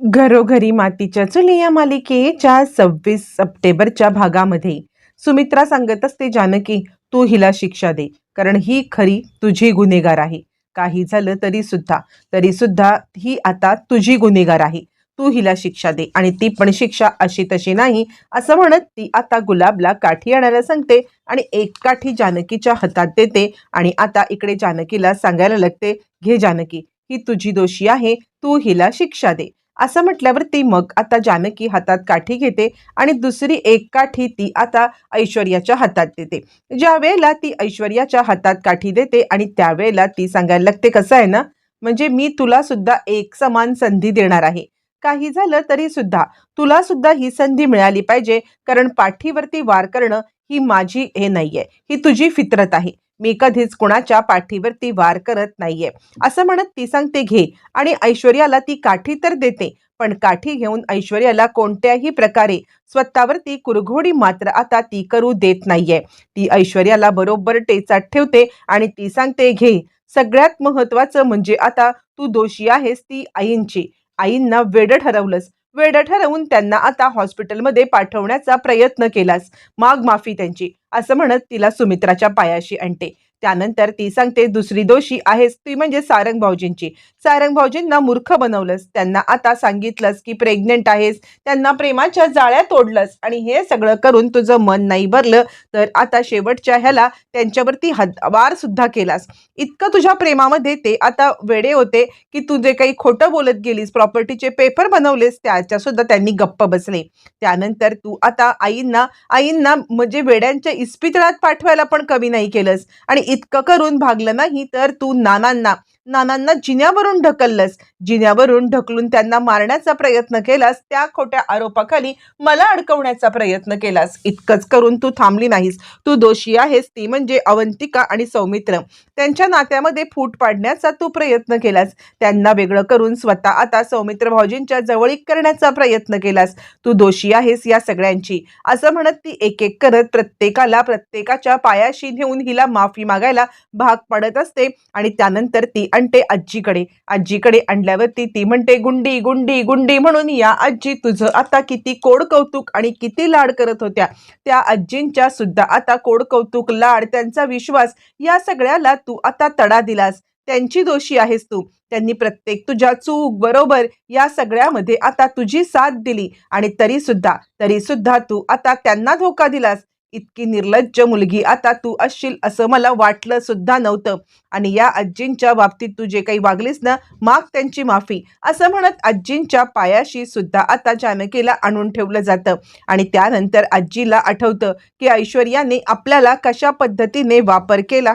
घरोघरी मातीच्या चुली या मालिकेच्या सव्वीस सप्टेंबरच्या भागामध्ये. सुमित्रा सांगत असते जानकी तू हिला शिक्षा दे कारण ही खरी तुझी गुन्हेगार आहे. काही झालं तरी सुद्धा तरी सुद्धा ही आता तुझी गुन्हेगार आहे. तू हिला शिक्षा दे आणि ती पण शिक्षा अशी तशी नाही असं म्हणत ती आता गुलाबला काठी आणायला सांगते आणि एक काठी जानकीच्या हातात देते आणि आता इकडे जानकीला सांगायला लागते घे जानकी ही तुझी दोषी आहे तू हिला शिक्षा दे. असं म्हटल्यावरती मग आता जानकी हातात काठी घेते आणि दुसरी एक काठी ती आता ऐश्वर्याच्या हातात देते. ज्या वेळेला ती ऐश्वर्याच्या हातात काठी देते आणि त्यावेळेला ती सांगायला लागते कसं आहे ना? म्हणजे मी तुला सुद्धा एक समान संधी देणार आहे. काही झालं तरी सुद्धा तुला सुद्धा ही संधी मिळाली पाहिजे कारण पाठीवरती वार करणं ही माझी हे नाहीये ही तुझी फितरत आहे. मी कधीच कुणाच्या पाठीवरती वार करत नाहीये. असं म्हणत ती सांगते घे. आणि ऐश्वर्याला ती काठी तर देते पण काठी घेऊन ऐश्वर्याला कोणत्याही प्रकारे स्वतःवरती कुरघोडी मात्र आता ती करू देत नाहीये. ती ऐश्वर्याला बरोबर टेचात ठेवते आणि ती सांगते घे सगळ्यात महत्वाचं म्हणजे आता तू दोषी आहेस ती आईंची. आईंना वेडं ठरवलंस. वेळ ठरवून त्यांना आता हॉस्पिटलमध्ये पाठवण्याचा प्रयत्न केलास. माग माफी त्यांची. असं म्हणत तिला सुमित्राच्या पायाशी आणते. त्यानंतर ती सांगते दुसरी दोषी आहेस ती म्हणजे सारंग भाऊजींची. सारंग भाऊजींना मूर्ख बनवलंस. त्यांना आता सांगितलंस की प्रेग्नेंट आहेस. त्यांना प्रेमाच्या जाळ्या तोडलंस. आणि हे सगळं करून तुझं मन नाही भरलं तर आता शेवटच्या ह्याला त्यांच्यावरती हद्वार सुद्धा केलास. इतकं तुझ्या प्रेमामध्ये ते आता वेडे होते की तू जे काही खोटं बोलत गेलीस प्रॉपर्टीचे पेपर बनवलेस त्याच्या सुद्धा त्यांनी गप्प बसले. त्यानंतर तू आता आईंना आईंना म्हणजे वेड्यांच्या इस्पितळात पाठवायला पण कमी नाही केलंस. आणि इतकं करून भागलं नाही तर तू नानांना नानांना जिन्यावरून ढकललंस. जिन्यावरून ढकलून त्यांना मारण्याचा प्रयत्न केलास त्या खोट्या आरोपाखाली मला अडकवण्याचा प्रयत्न केलास. इतकंच करून तू थांबली नाहीस. तू दोषी आहेस. ती म्हणजे अवंतिका आणि सौमित्र. त्यांच्या नात्यामध्ये फूट पाडण्याचा तू प्रयत्न केलास. त्यांना वेगळं करून स्वतः आता सौमित्र भाऊजींच्या जवळीक करण्याचा प्रयत्न केलास. तू दोषी आहेस या सगळ्यांची. असं म्हणत ती एक एक करत प्रत्येकाला प्रत्येकाच्या पायाशी नेऊन हिला माफी मागायला भाग पडत असते आणि त्यानंतर ती आणते आजीकडे. आजीकडे आणल्यावरती ती म्हणते गुंडी गुंडी गुंडी म्हणून या आजी तुझं आता किती कोड कौतुक आणि किती लाड करत होत्या. त्या आजींच्या सुद्धा आता कोड कौतुक लाड त्यांचा विश्वास या सगळ्याला तू आता तडा दिलास. त्यांची दोषी आहेस तू. त्यांनी प्रत्येक तुझ्या चूक बरोबर या सगळ्यामध्ये आता तुझी साथ दिली आणि तरी सुद्धा तरी सुद्धा तू आता त्यांना धोका दिलास. इतकी निर्लज्ज मुलगी. आता तू असशील असं मला वाटलं सुद्धा नव्हतं. आणि या आजींच्या बाबतीत तू जे काही वागलीस ना माग त्यांची माफी. असं म्हणत आजींच्या पायाशी सुद्धा आता जानकीला आणून ठेवलं जातं. आणि त्यानंतर आजीला आठवतं की ऐश्वर्याने आपल्याला कशा पद्धतीने वापर केला.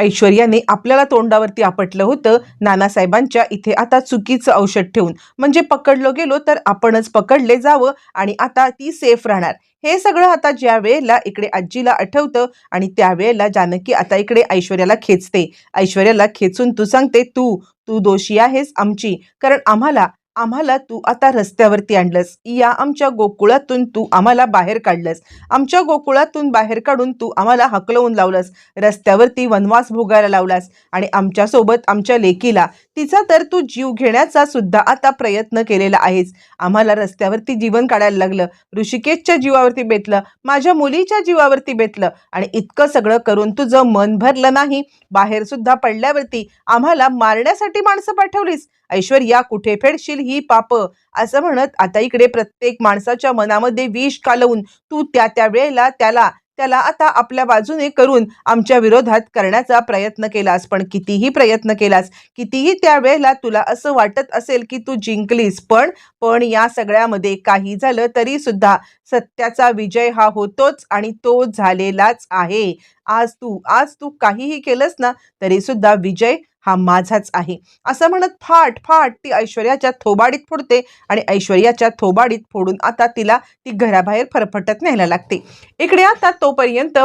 ऐश्वर्याने आपल्याला तोंडावरती आपटलं होतं. नानासाहेबांच्या इथे आता चुकीचं औषध ठेवून. म्हणजे पकडलो गेलो तर आपणच पकडले जावं आणि आता ती सेफ राहणार. हे सगळं आता ज्या वेळेला इकडे आजीला आठवतं आणि त्यावेळेला जानकी आता इकडे ऐश्वर्याला खेचते. ऐश्वर्याला खेचून तू सांगते तू तू दोषी आहेस आमची. कारण आम्हाला आम्हाला तू आता रस्त्यावरती आणलंस. या आमच्या गोकुळातून तू आम्हाला बाहेर काढलंस. आमच्या गोकुळातून बाहेर काढून तू आम्हाला हकलवून लावलंस. रस्त्यावरती वनवास भोगायला लावलास. आणि आमच्यासोबत आमच्या लेकीला तिचा तर तू जीव घेण्याचा सुद्धा आता प्रयत्न केलेला आहेस. आम्हाला रस्त्यावरती जीवन काढायला लागलं. ऋषिकेशच्या जीवावरती बेतलं. माझ्या मुलीच्या जीवावरती बेतलं. आणि इतकं सगळं करून तुझं मन भरलं नाही. बाहेर सुद्धा पडल्यावरती आम्हाला मारण्यासाठी माणसं पाठवलीस. ऐश्वर्या कुठे फेडशील ही पाप? असं म्हणत आता इकडे प्रत्येक माणसाच्या मनामध्ये विष कालवून तू त्या त्या वेळेला त्याला त्याला आता आपल्या बाजूने करून आमच्या विरोधात करण्याचा प्रयत्न केलास. पण कितीही प्रयत्न केलास कितीही त्यावेळेला तुला असं वाटत असेल की तू जिंकलीस पण पण या सगळ्यामध्ये काही झालं तरी सुद्धा सत्याचा विजय हा होतोच आणि तो झालेलाच आहे. आज तू आज तू काहीही केलंस ना तरी सुद्धा विजय हा माझाच आहे. असं म्हणत फाट फाट ती ऐश्वर्याच्या थोबाडीत फोडते आणि ऐश्वर्याच्या थोबाडीत फोडून आता तिला ती घराबाहेर फरफटत न्यायला लागते. इकडे आता तोपर्यंत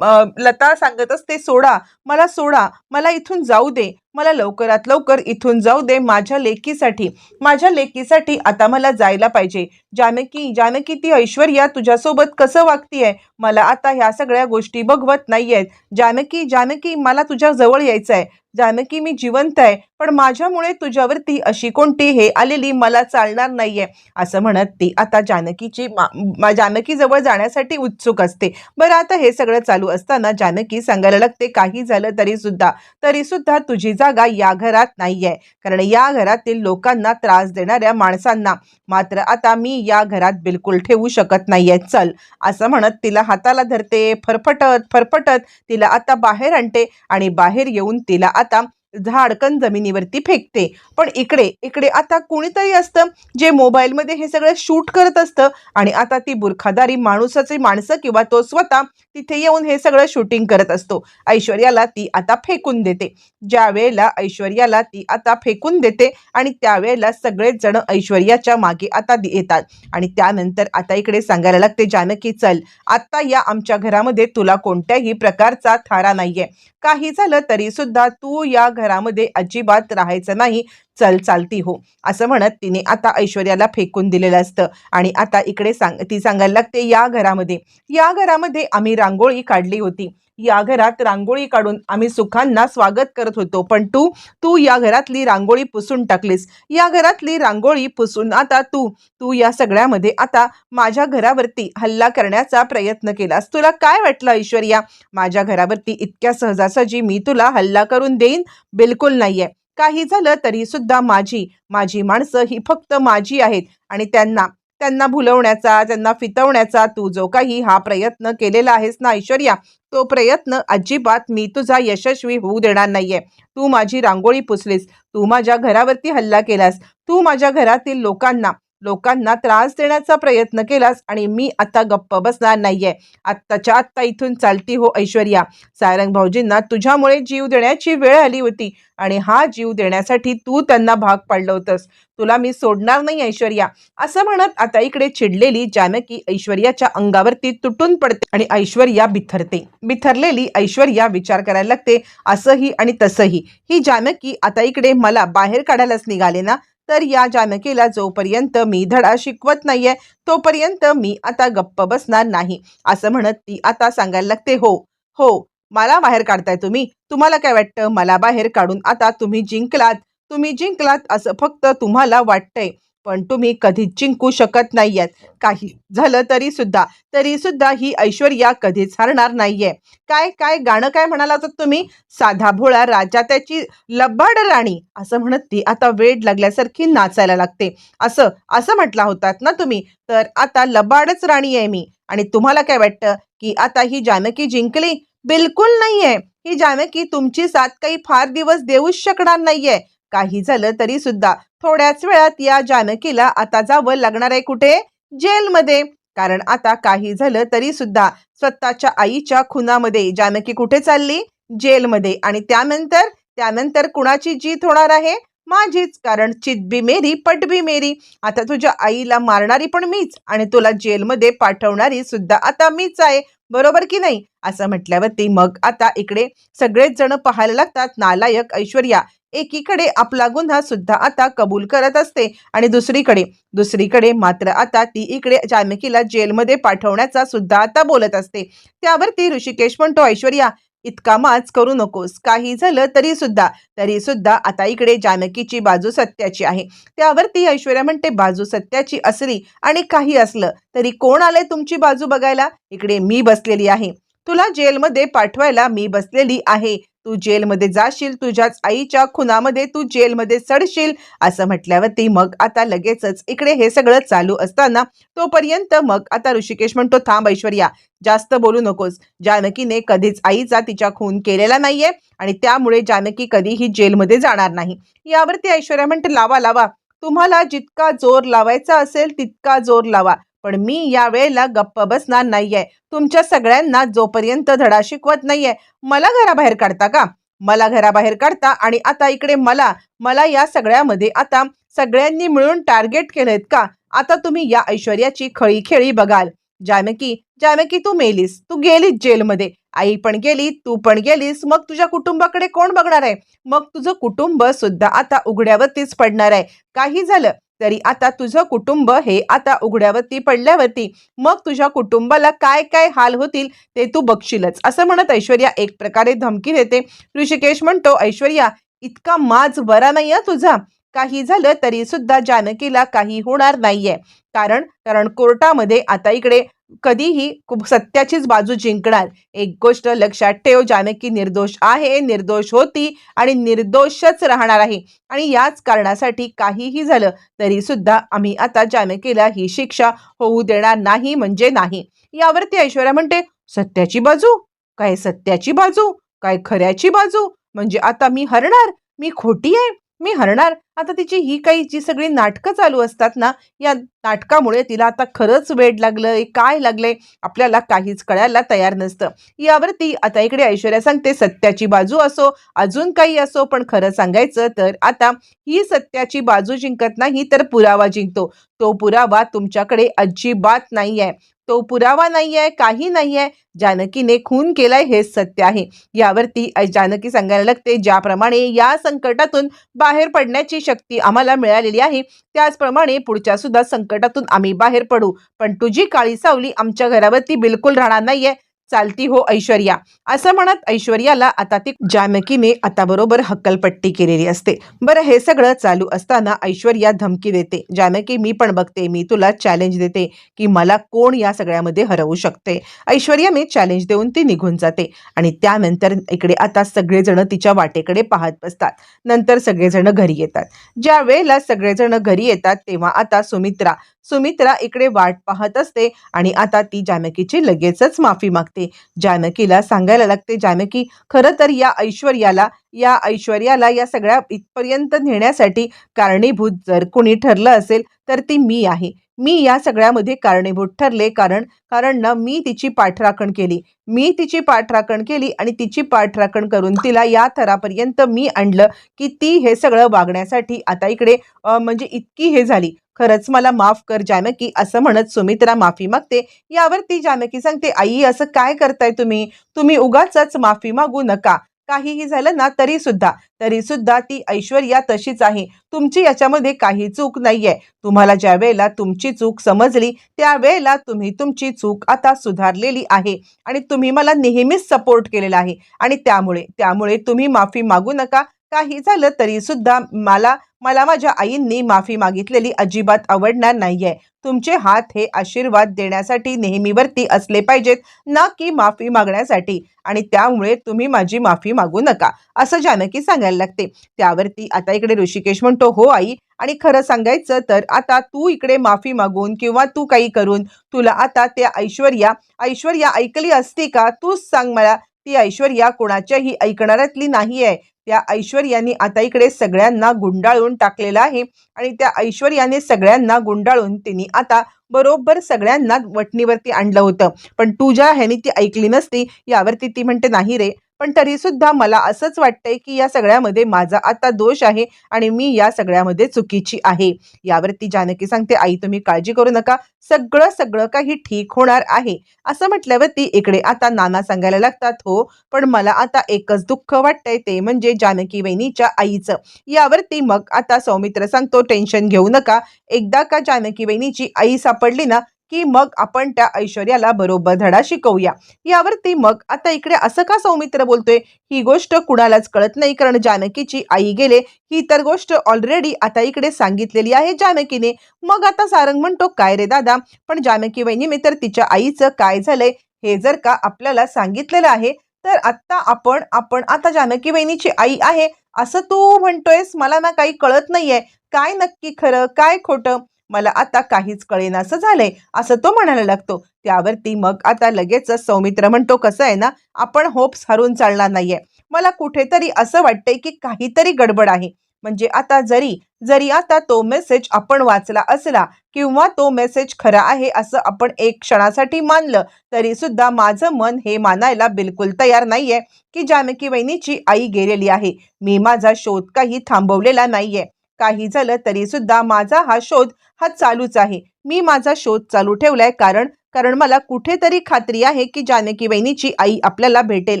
लता सांगत असते सोडा मला सोडा मला इथून जाऊ दे मला लवकरात लवकर इथून जाऊ दे माझ्या लेकीसाठी. माझ्या लेकीसाठी आता मला जायला पाहिजे. जानकी जानकी ती ऐश्वर्या तुझ्यासोबत कसं वागतीये? मला आता ह्या सगळ्या गोष्टी बघवत नाहीयेत. जानकी जानकी मला तुझ्या जवळ यायचं आहे जानकी मी जिवंत आहे. पण माझ्यामुळे तुझ्यावरती अशी कोणती हे आलेली मला चालणार नाहीये असं म्हणत ती. आता जानकीची मा- जानकीजवळ जाण्यासाठी उत्सुक असते. बरं आता हे सगळं चालू असताना जानकी सांगायला लागते काही झालं तरी सुद्धा तरी सुद्धा तुझी जागा या घरात नाहीये. कारण या घरातील लोकांना त्रास देणाऱ्या माणसांना मात्र आता मी या घरात बिलकुल ठेवू शकत नाहीये. चल असं म्हणत तिला हाताला धरते. फरफटत फरफटत तिला आता बाहेर आणते आणि बाहेर येऊन तिला आता झाडकन जमिनीवरती फेकते. पण इकडे इकडे आता कोणीतरी असतं जे मोबाईलमध्ये हे सगळं शूट करत असतं आणि आता ती बुरखादारी माणूसाची माणसं किंवा तो स्वतः तिथे येऊन हे सगळं शूटिंग करत असतो. ऐश्वर्याला ती आता फेकून देते. ज्या वेळेला ऐश्वर्याला ती आता फेकून देते आणि त्यावेळेला सगळेच जण ऐश्वर्याच्या मागे आता दि- येतात. आणि त्यानंतर आता इकडे सांगायला लागते जानकी चल. आता या आमच्या घरामध्ये तुला कोणत्याही प्रकारचा थारा नाहीये. काही झालं तरी सुद्धा तू या घरामध्ये अजिबात राहायचं नाही. चल चालती हो. असं म्हणत तिने आता ऐश्वर्याला फेकून दिलेलं असतं. आणि आता इकडे सांग ती सांगायला लागते या घरामध्ये. या घरामध्ये आम्ही रांगोळी काढली होती. या घरात रांगोळी काढून आम्ही सुखांना स्वागत करत होतो. पण तू तू या घरातली रांगोळी पुसून टाकलीस. या घरातली रांगोळी पुसून आता तू तू या सगळ्यामध्ये आता माझ्या घरावरती हल्ला करण्याचा प्रयत्न केलास. तुला काय वाटलं ऐश्वर्या? माझ्या घरावरती इतक्या सहजासहजी मी तुला हल्ला करून देईन? बिलकुल नाहीये. काही झालं तरी सुद्धा माझी माझी माणसं ही फक्त माझी आहेत. आणि त्यांना त्यांना भुलवण्याचा त्यांना फितवण्याचा तू जो काही हा प्रयत्न केलेला आहेस ना ऐश्वर्या तो प्रयत्न अजिबात मी तुझा यशस्वी होऊ देणार नाहीये. तू माझी रांगोळी पुसलीस तू माझ्या घरावरती हल्ला केलास तू माझ्या घरातील लोकांना लोकांना त्रास देण्याचा प्रयत्न केलास आणि मी आता गप्प बसणार नाहीये. आत्ताच्या आत्ता इथून चालती हो ऐश्वर्या. सारंग भाऊजींना तुझ्यामुळे जीव देण्याची वेळ आली होती आणि हा जीव देण्यासाठी तू त्यांना भाग पाडलं होतंस. तुला मी सोडणार नाही ऐश्वर्या. असं म्हणत आता इकडे चिडलेली जानकी ऐश्वर्याच्या अंगावरती तुटून पडते आणि ऐश्वर्या बिथरते. बिथरलेली ऐश्वर्या विचार करायला लागते असंही आणि तसंही. ही जानकी आता इकडे मला बाहेर काढायलाच निघाले ना तर या जानकीला जोपर्यंत मी धडा शिकवत नाहीये तोपर्यंत मी आता गप्प बसणार नाही. असं म्हणत ती आता सांगायला लागते हो हो मला बाहेर काढताय तुम्ही. तुम्हाला काय वाटतं? मला बाहेर काढून आता तुम्ही जिंकलात. तुम्ही जिंकलात असं फक्त तुम्हाला वाटतंय. पण तुम्ही कधीच जिंकू शकत नाहीयेत. काही झालं तरी सुद्धा तरी सुद्धा ही ऐश्वर्या कधीच हरणार नाहीये. काय काय गाणं काय म्हणाला होतात तुम्ही? साधा भोळा राजा त्याची लबाड राणी. असं म्हणत ती आता वेड लागल्यासारखी नाचायला लागते. असं असं म्हटला होतात ना तुम्ही? तर आता लबाडच राणी आहे मी. आणि तुम्हाला काय वाटतं? की आता ही जानकी जिंकली? बिलकुल नाहीये. ही जानकी तुमची साथ काही फार दिवस देऊच शकणार नाहीये. काही झालं तरी सुद्धा. थोड्याच वेळात या जानकीला आता जावं लागणार आहे कुठे? जेलमध्ये. कारण आता काही झालं तरी सुद्धा स्वतःच्या आईच्या खुनामध्ये जानकी कुठे चालली? जेलमध्ये. आणि त्यानंतर? त्यानंतर कुणाची जीत होणार आहे? माझीच. कारण चितबी मेरी पटबी मेरी. आता तुझ्या आईला मारणारी पण मीच. आणि तुला जेलमध्ये पाठवणारी सुद्धा आता मीच आहे. बरोबर की नाही? असं म्हटल्यावरती मग आता इकडे सगळेच जण पाहायला लागतात. नालायक ऐश्वर्या एकीकडे आपला गुन्हा सुद्धा आता कबूल करत असते आणि दुसरीकडे दुसरीकडे मात्र आता ती इकडे जानकीला जेलमध्ये पाठवण्याचा सुद्धा आता बोलत असते. त्यावरती ऋषिकेश म्हणतो ऐश्वर्या इतका माच करू नकोस. काही झालं तरी सुद्धा तरी सुद्धा आता इकडे जानकीची बाजू सत्याची आहे. त्यावरती ऐश्वर्या म्हणते बाजू सत्याची असली आणि काही असलं तरी कोण आलंय तुमची बाजू बघायला? इकडे मी बसलेली आहे. तुला जेलमध्ये पाठवायला मी बसलेली आहे. तू जेलमध्ये जाशील तुझ्याच आईच्या खुनामध्ये तू जेलमध्ये सडशील असं म्हटल्यावरती मग आता लगेचच इकडे हे सगळं चालू असताना तोपर्यंत मग आता ऋषिकेश म्हणतो थांब ऐश्वर्या जास्त बोलू नकोस. जानकीने कधीच आईचा तिच्या खून केलेला नाहीये आणि त्यामुळे जानकी कधीही जेलमध्ये जाणार नाही. यावरती ऐश्वर्या म्हणते लावा लावा. तुम्हाला जितका जोर लावायचा असेल तितका जोर लावा. पण मी या वेळेला गप्प बसणार नाहीये. तुमच्या सगळ्यांना जोपर्यंत धडा शिकवत नाहीये. मला घराबाहेर काढता का? मला घराबाहेर काढता आणि आता इकडे मला मला या सगळ्यामध्ये आता सगळ्यांनी मिळून टार्गेट केलेत का? आता तुम्ही या ऐश्वर्याची खळी खेळी बघाल. जानकी जानकी तू मेलीस. तू गेलीस जेलमध्ये. आई पण गेली तू पण गेलीस. मग तुझ्या कुटुंबाकडे कोण बघणार आहे? मग तुझं कुटुंब सुद्धा आता उघड्यावरतीच पडणार आहे. काही झालं? तरी आता तुझं कुटुंब हे आता उघड्यावरती पडल्यावरती मग तुझ्या कुटुंबाला काय काय हाल होतील ते तू बघशीलच. असं म्हणत ऐश्वर्या एक प्रकारे धमकी देते. ऋषिकेश म्हणतो ऐश्वर्या इतका माज बरा नाही आहे तुझा. काही झालं तरी सुद्धा जानकीला काही होणार नाहीये. कारण कारण कोर्टामध्ये आता इकडे कधीही खूप सत्याचीच बाजू जिंकणार. एक गोष्ट लक्षात ठेव जानकी निर्दोष आहे निर्दोष होती आणि निर्दोषच राहणार आहे. आणि याच कारणासाठी काहीही झालं तरी सुद्धा आम्ही आता जानकीला ही शिक्षा होऊ देणार नाही म्हणजे नाही. यावरती ऐश्वर्या म्हणते सत्याची बाजू? काय सत्याची बाजू? काय खऱ्याची बाजू? म्हणजे आता मी हरणार? मी खोटी आहे? मी हरणार? आता तिची ही काही जी सगळी नाटकं चालू असतात ना या नाटकामुळे तिला आता खरंच वेड लागलं काय लागलंय आपल्याला काहीच कळायला तयार नसतं. यावरती आता इकडे ऐश्वर्या सांगते सत्याची बाजू असो अजून काही असो पण खरं सांगायचं तर आता ही सत्याची बाजू जिंकत नाही तर पुरावा जिंकतो. तो पुरावा तुमच्याकडे अजिबात नाही आहे तो पुरावा नाही आहे काही नाही आहे जानकीने खून केलाय हेच सत्य आहे. यावरती जानकी सांगायला लागते ज्याप्रमाणे या संकटातून बाहेर पडण्याची शक्ती आम्हाला मिळालेली आहे त्याचप्रमाणे पुढच्या सुद्धा संकटातून आम्ही बाहेर पडू. पण तुझी काळी सावली आमच्या घरावरती बिलकुल राहणार नाहीये. चालती हो ऐश्वर्या. असं म्हणत ऐश्वर्याला आता ती जानकीने आता बरोबर हक्कलपट्टी केलेली असते. बरं हे सगळं चालू असताना ऐश्वर्या धमकी देते. जानकी मी पण बघते. मी तुला चॅलेंज देते की मला कोण या सगळ्यामध्ये हरवू शकते. ऐश्वर्याने चॅलेंज देऊन ती निघून जाते. आणि त्यानंतर इकडे आता सगळेजण तिच्या वाटेकडे पाहत बसतात. नंतर सगळेजण घरी येतात. ज्या वेळेला सगळेजण घरी येतात तेव्हा आता सुमित्रा सुमित्रा इकडे वाट पाहत असते आणि आता ती जानकीची लगेचच माफी मागते. जानकीला सांगायला लागते जानकी खरं तर या ऐश्वर्याला या ऐश्वर्याला या सगळ्या इथपर्यंत नेण्यासाठी कारणीभूत जर कोणी ठरलं असेल तर ती मी आहे. मी या सगळ्यामध्ये कारणीभूत ठरले कारण कारण ना मी तिची पाठराखण केली. मी तिची पाठराखण केली आणि तिची पाठराखण करून तिला या थरापर्यंत मी आणलं की ती हे सगळं वागण्यासाठी आता इकडे म्हणजे इतकी हे झाली. खरंच मला माफ कर जानकी असं म्हणत सुमित्रा माफी मागते. यावर ती जानकी सांगते आई असं काय करताय तुम्ही? तुम्ही उगाच माफी मागू नका. काहीही झालं ना तरी सुद्धा तरी सुद्धा ती ऐश्वर्या तशीच आहे. तुमची याच्यामध्ये काही चूक नाहीये. तुम्हाला ज्या वेळेला तुमची चूक समजली त्यावेळेला तुम्ही तुमची चूक आता सुधारलेली आहे. आणि तुम्ही मला नेहमीच सपोर्ट केलेला आहे. आणि त्यामुळे त्यामुळे तुम्ही माफी मागू नका. काही झालं तरी सुद्धा मला मला माझ्या आईंनी माफी मागितलेली अजिबात आवडणार नाहीये. तुमचे हात हे आशीर्वाद देण्यासाठी नेहमीवरती असले पाहिजेत ना की माफी मागण्यासाठी. आणि त्यामुळे तुम्ही माझी माफी मागू नका असं जानकी सांगायला लागते. त्यावरती आता इकडे ऋषिकेश म्हणतो हो आई आणि खरं सांगायचं तर आता तू इकडे माफी मागून किंवा तू काही करून तुला आता त्या ऐश्वर्या ऐश्वर्या ऐकली असती का? तूच सांग मला ती ऐश्वर्या कोणाच्याही ऐकणाऱ्यातली नाही आहे त्या ऐश्वर्याने आता इकडे सगळ्यांना गुंडाळून टाकलेलं आहे. आणि त्या ऐश्वर्याने सगळ्यांना गुंडाळून तिने आता बरोबर सगळ्यांना वटणीवरती आणलं होतं. पण तू ज्या ह्यानी ती ऐकली नसती यावरती ती म्हणते नाही रे पण तरीसुद्धा मला असंच वाटतंय की या सगळ्यामध्ये माझा आता दोष आहे आणि मी या सगळ्यामध्ये चुकीची आहे. यावरती जानकी सांगते आई तुम्ही काळजी करू नका. सगळं सगळं काही ठीक होणार आहे. असं म्हटल्यावरती इकडे आता नाना सांगायला लागतात हो पण मला आता एकच दुःख वाटतंय ते म्हणजे जानकी वहिनीच्या आईचं. यावरती मग आता सौमित्र सांगतो टेन्शन घेऊ नका. एकदा का जानकी वहिनीची आई सापडली ना की मग आपण त्या ऐश्वर्याला बरोबर धडा शिकवूया. यावरती मग आता इकडे असं का सौमित्र बोलतोय? ही गोष्ट कुणालाच कळत नाही कारण जानकीची आई गेले. ही तर गोष्ट ऑलरेडी आता इकडे सांगितलेली आहे जानकीने. मग आता सारंग म्हणतो काय रे दादा? पण जानकी मी तर तिच्या आईचं काय झालंय? हे जर का आपल्याला सांगितलेलं आहे तर आत्ता आपण आपण आता जानकी वहिनीची आई आहे. असं तू म्हणतोयस? मला ना काही कळत नाहीये. काय नक्की खरं? काय खोटं? मला आता काहीच कळेनासं झालंय असं तो म्हणायला लागतो. त्यावरती मग आता लगेचच सौमित्र म्हणतो कसं आहे ना आपण होप्स हरून चालणार नाहीये. मला कुठेतरी असं वाटतंय की काहीतरी गडबड आहे. म्हणजे आता जरी जरी आता तो मेसेज आपण वाचला असला किंवा तो मेसेज खरा आहे असं आपण एक क्षणासाठी मानलं तरी सुद्धा माझं मन हे मानायला बिलकुल तयार नाहीये की जानकी वहिनीची आई गेलेली आहे. मी माझा शोध काही थांबवलेला नाहीये. काही झालं तरी सुद्धा माझा हा शोध हा चालूच आहे. मी माझा शोध चालू ठेवलाय कारण कारण मला कुठेतरी खात्री आहे की जानकी वहिनीची आई आपल्याला भेटेल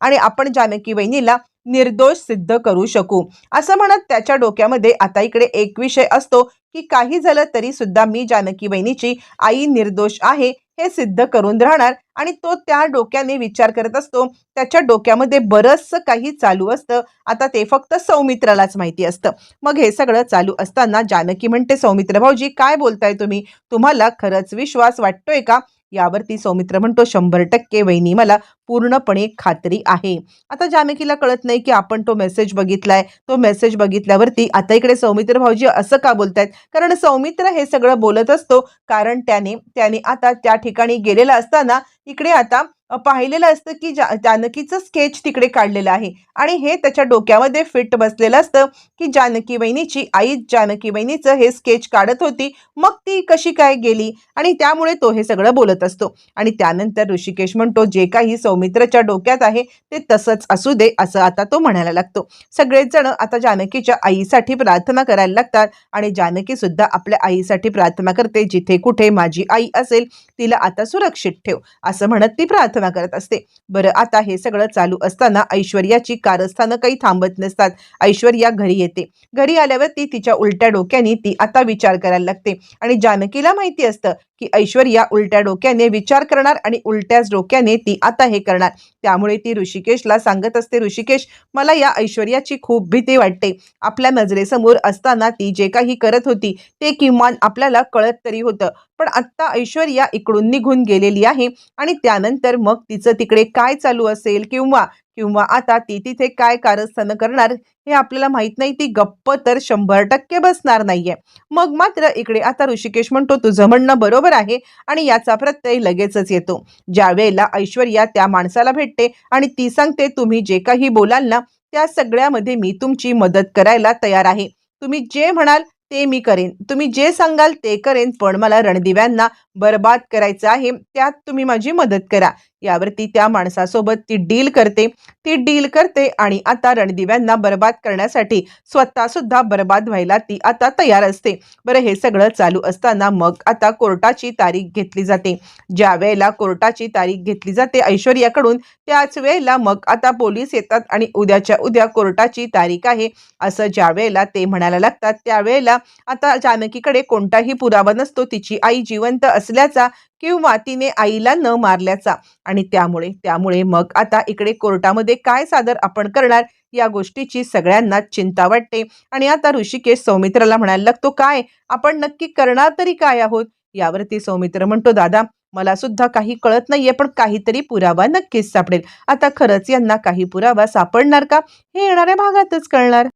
आणि आपण जानकी वहिनीला निर्दोष सिद्ध करू शकू. असं म्हणत त्याच्या डोक्यामध्ये आता इकडे एक विषय असतो की काही झालं तरी सुद्धा मी जानकी वहिनीची आई निर्दोष आहे हे सिद्ध करून राहणार आणि तो त्या डोक्याने विचार करत असतो. त्याच्या डोक्यामध्ये बरंचसं काही चालू असतं. आता ते फक्त सौमित्रालाच माहिती असतं. मग हे सगळं चालू असताना जानकी म्हणते सौमित्र भाऊजी काय बोलताय तुम्ही? तुम्हाला खरंच विश्वास वाटतोय का? यावरती सौमित्र म्हणतो शंभर टक्के वहिनी मला पूर्णपणे खात्री आहे. आता जानकीला कळत नाही की आपण तो मेसेज बघितलाय. तो मेसेज बघितल्यावरती आता इकडे सौमित्र भाऊजी असं का बोलतायत? कारण सौमित्र हे सगळं बोलत असतो. कारण त्याने त्याने आता त्या ठिकाणी गेलेला असताना इकडे आता पाहिलेलं असतं की जा जानकीचं स्केच तिकडे काढलेलं आहे. आणि हे त्याच्या डोक्यामध्ये फिट बसलेलं असतं की जानकी वहिनीची आई जानकी वहिनीचं हे स्केच काढत होती. मग ती कशी काय गेली? आणि त्यामुळे तो हे सगळं बोलत असतो. आणि त्यानंतर ऋषिकेश म्हणतो जे काही सौ सौमित्रच्या डोक्यात आहे ते तसंच असू दे असं आता तो म्हणायला लागतो. सगळेच जण आता जानकीच्या आईसाठी प्रार्थना करायला लागतात आणि जानकी सुद्धा आपल्या आईसाठी प्रार्थना करते जिथे कुठे माझी आई असेल तिला आता सुरक्षित ठेव असं म्हणत ती प्रार्थना करत असते. बरं आता हे सगळं चालू असताना ऐश्वर्याची कारस्थानं काही थांबत नसतात. ऐश्वर्या घरी येते. घरी आल्यावर ती तिच्या उलट्या डोक्याने ती आता विचार करायला लागते. आणि जानकीला माहिती असतं की ऐश्वर्या उलट्या डोक्याने विचार करणार आणि उलट्याच डोक्याने ती आता हे करणार. त्यामुळे ती ऋषिकेशला सांगत असते ऋषिकेश मला या ऐश्वर्याची खूप भीती वाटते. आपल्या नजरेसमोर असताना ती जे काही करत होती ते किमान आपल्याला कळत तरी होतं. पण आत्ता ऐश्वर्या इकडून निघून गेलेली आहे आणि त्यानंतर मग तिचं तिकडे काय चालू असेल किंवा किंवा आता ती तिथे काय कारस्थानं करणार हे आपल्याला माहीत नाही. ती गप्प तर शंभर टक्के बसणार नाहीये. मग मात्र इकडे आता ऋषिकेश म्हणतो तुझं म्हणणं बरोबर आहे आणि याचा प्रत्यय लगेचच येतो. ज्या वेळेला ऐश्वर्या त्या माणसाला भेटते आणि ती सांगते तुम्ही जे काही बोलाल ना त्या सगळ्यामध्ये मी तुमची मदत करायला तयार आहे. तुम्ही जे म्हणाल ते मी करेन. तुम्ही जे सांगाल ते करेन पण मला रणदिव्यांना बर्बाद करायचं आहे. त्यात तुम्ही माझी मदत करा. यावरती त्या माणसासोबत ती डील करते. ती डील करते आणि आता रणदिव्यांना बर्बाद करण्यासाठी स्वतः सुद्धा बर्बाद व्हायला ती आता तयार असते. बरं हे सगळं चालू असताना मग आता कोर्टाची तारीख घेतली जाते. ज्या वेळेला कोर्टाची तारीख घेतली जाते ऐश्वर्याकडून त्याच वेळेला मग आता पोलीस येतात आणि उद्याच्या उद्या कोर्टाची तारीख आहे. असं ज्या वेळेला ते म्हणायला लागतात त्यावेळेला आता जानकीकडे कोणताही पुरावा नसतो. तिची आई जिवंत असल्याचा किंवा तिने आईला न मारल्याचा. आणि त्यामुळे त्यामुळे मग आता इकडे कोर्टामध्ये काय सादर आपण करणार या गोष्टीची सगळ्यांना चिंता वाटते. आणि आता ऋषिकेश सौमित्राला म्हणायला लागतो काय? आपण नक्की करणार तरी काय आहोत? यावरती सौमित्र म्हणतो दादा मला सुद्धा काही कळत नाहीये पण काहीतरी पुरावा नक्कीच सापडेल. आता खरंच यांना काही पुरावा सापडणार का? हे येणाऱ्या भागातच कळणार.